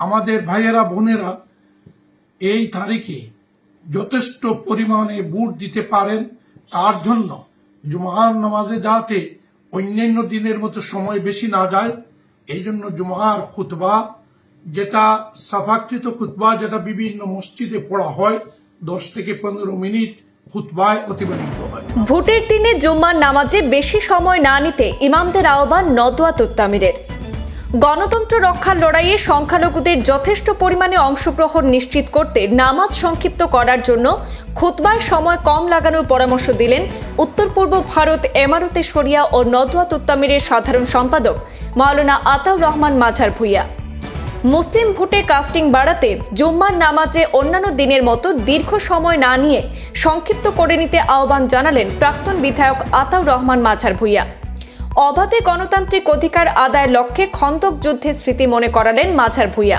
আমাদের ভাইয়েরা, বোনেরা এই তারিখে যথেষ্ট পরিমাণে বুট দিতে পারেন। তার জন্য জুমার নামাজে যাতে অন্যান্য দিনের মতো সময় বেশি না যায়, এই জন্য জুমার খুতবা, যেটা সাফাকৃত খুতবা, যেটা বিভিন্ন মসজিদে পড়া হয়, দশ থেকে পনেরো মিনিট হয়। ভোটের দিনে জুম্মার নামাজে বেশি সময় না নিতে ইমামদের আহ্বান নদোয়া তুত্তামিরের গণতন্ত্র রক্ষার লড়াইয়ে সংখ্যালঘুদের যথেষ্ট পরিমাণে অংশগ্রহণ নিশ্চিত করতে নামাজ সংক্ষিপ্ত করার জন্য খুতবায় সময় কম লাগানোর পরামর্শ দিলেন উত্তর পূর্ব ভারত এমারতে শরিয়া ও নদোয়া তুত্তামিরের সাধারণ সম্পাদক মাওলানা আতাউর রহমান মাঝার ভুইয়া। মুসলিম ভোটে কাস্টিং বাড়াতে জুম্মার নামাজে অন্যান্য দিনের মতো দীর্ঘ সময় না নিয়ে সংক্ষিপ্ত করে নিতে আহ্বান জানালেন প্রাক্তন বিধায়ক আতাউর রহমান মাঝার ভুইয়া। অবাধে গণতান্ত্রিক অধিকার আদায়ের লক্ষ্যে খন্দক যুদ্ধের স্মৃতি মনে করালেন মাঝার ভুইয়া।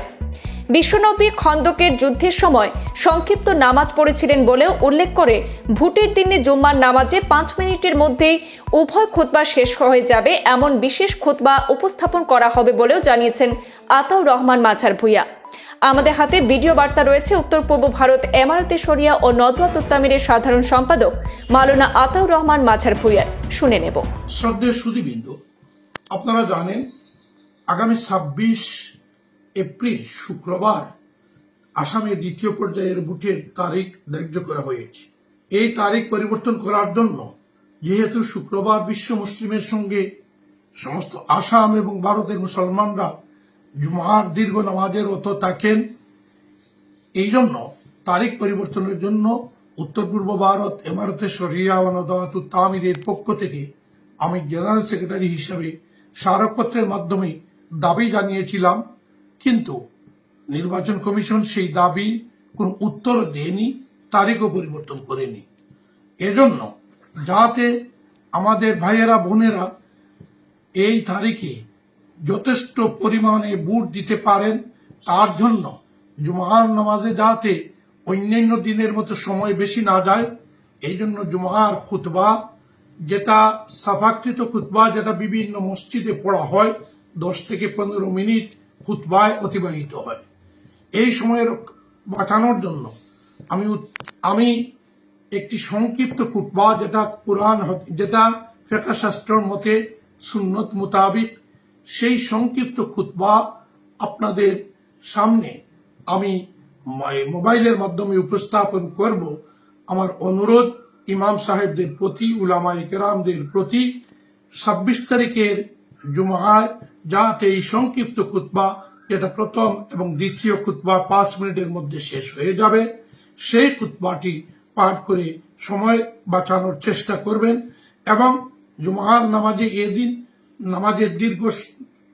বিশ্বনবী খন্দকের যুদ্ধের সময় সংক্ষিপ্ত নামাজ পড়েছিলেন বলেও উল্লেখ করে, ভোটের দিনে জুম্মার নামাজে পাঁচ মিনিটের মধ্যেই উভয় খুতবা শেষ হয়ে যাবে, এমন বিশেষ খুতবা উপস্থাপন করা হবে বলেও জানিয়েছেন আতাউর রহমান মাঝার ভুইয়া। আমাদের হাতে ভিডিও বার্তা রয়েছে। উত্তর পূর্ব ভারত এমারতে শরিয়া ও নদওয়াত উত্তামিরের সাধারণ সম্পাদক মাওলানা আতাউর রহমান মাঝার ভুইয়ার শুনে নেব। শ্রদ্ধেয় সুদীবৃন্দ আপনারা জানেন, আগামী ছাব্বিশ এপ্রিল শুক্রবার আসামে দ্বিতীয় পর্যায়ের ভোটের তারিখ ধার্য করা হয়েছে। এই তারিখ পরিবর্তন করার জন্য যেহেতু শুক্রবার বিশ্ব মুসলিমের সঙ্গে সমস্ত আসাম এবং ভারতের মুসলমানরা জুমার দীর্ঘ নামাজের অত থাকেন এই জন্য তারিখ পরিবর্তনের জন্য উত্তর পূর্ব ভারত, এমারতে শরিয়া ওয়ানদাত তামিরের পক্ষ থেকে আমি জেনারেল সেক্রেটারি হিসাবে স্মারকপত্রের মাধ্যমে দাবি জানিয়েছিলাম, কিন্তু নির্বাচন কমিশন সেই দাবি কোনো উত্তর দেয়নি, তারিখও পরিবর্তন করেনি। এজন্য যাতে আমাদের ভাইয়েরা, বোনেরা এই তারিখে যথেষ্ট পরিমাণে বুট দিতে পারেন। তার জন্য জুমার নামাজে যাতে অন্যান্য দিনের মতো সময় বেশি না যায়, এই জন্য জুমার খুতবা, যেটা সাফাকৃত খুতবা, যেটা বিভিন্ন মসজিদে পড়া হয়, দশ থেকে পনেরো মিনিট খুতবায় অতিবাহিত হয়। এই সময়ের বাঁচানোর জন্য আমি আমি একটি সংক্ষিপ্ত খুতবা, যেটা কোরআন, যেটা ফেকা শাস্ত্রের মতে সুন্নত মোতাবিক সেই সংক্ষিপ্ত খুতবা আপনাদের সামনে আমি মোবাইলের মাধ্যমে উপস্থাপন করব। আমার অনুরোধ ইমাম সাহেবদের প্রতি, উলামায়ে কেরামদের প্রতি, ছাব্বিশ তারিখের জুমায় যাতে এই সংক্ষিপ্ত খুতবা, যেটা প্রথম এবং দ্বিতীয় খুতবা পাঁচ মিনিটের মধ্যে শেষ হয়ে যাবে, সেই খুতবাটি পাঠ করে সময় বাঁচানোর চেষ্টা করবেন এবং জুমার নামাজে এদিন নামাজের দীর্ঘ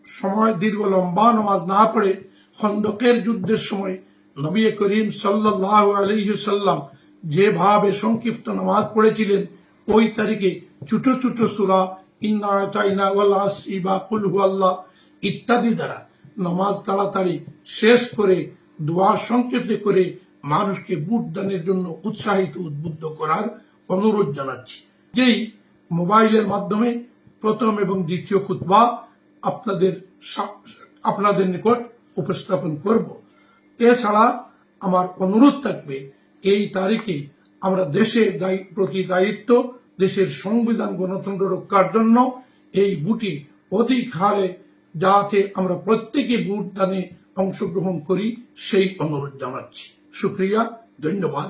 সময়, দীর্ঘ লম্বা নামাজ না পড়ে খন্দকের যুদ্ধের সময় নবী করিম সাল্লাহ আলহিসাল্লাম যেভাবে সংক্ষিপ্ত নামাজ পড়েছিলেন, ওই তারিখে ছোট ছোট সুরা ইন্না ইত্যাদি দ্বারা নামাজ তাড়াতাড়ি শেষ করে দোয়া সংক্ষেপে করে মানুষকে বুট দানের জন্য উৎসাহিত, উদ্বুদ্ধ করার অনুরোধ জানাচ্ছি। যেই মোবাইলের মাধ্যমে প্রথম এবং দ্বিতীয় খুতবা আপনাদের আপনাদের নিকট উপস্থাপন করব। এছাড়া আমার অনুরোধ থাকবে, এই তারিখে আমরা দেশের প্রতি দায়িত্ব দেশের সংবিধান গণতন্ত্র রক্ষার জন্য এই বুটি অধিক হারে যাতে আমরা প্রত্যেকে বুট দানে অংশগ্রহণ করি, সেই অনুরোধ জানাচ্ছি। সুক্রিয়া ধন্যবাদ।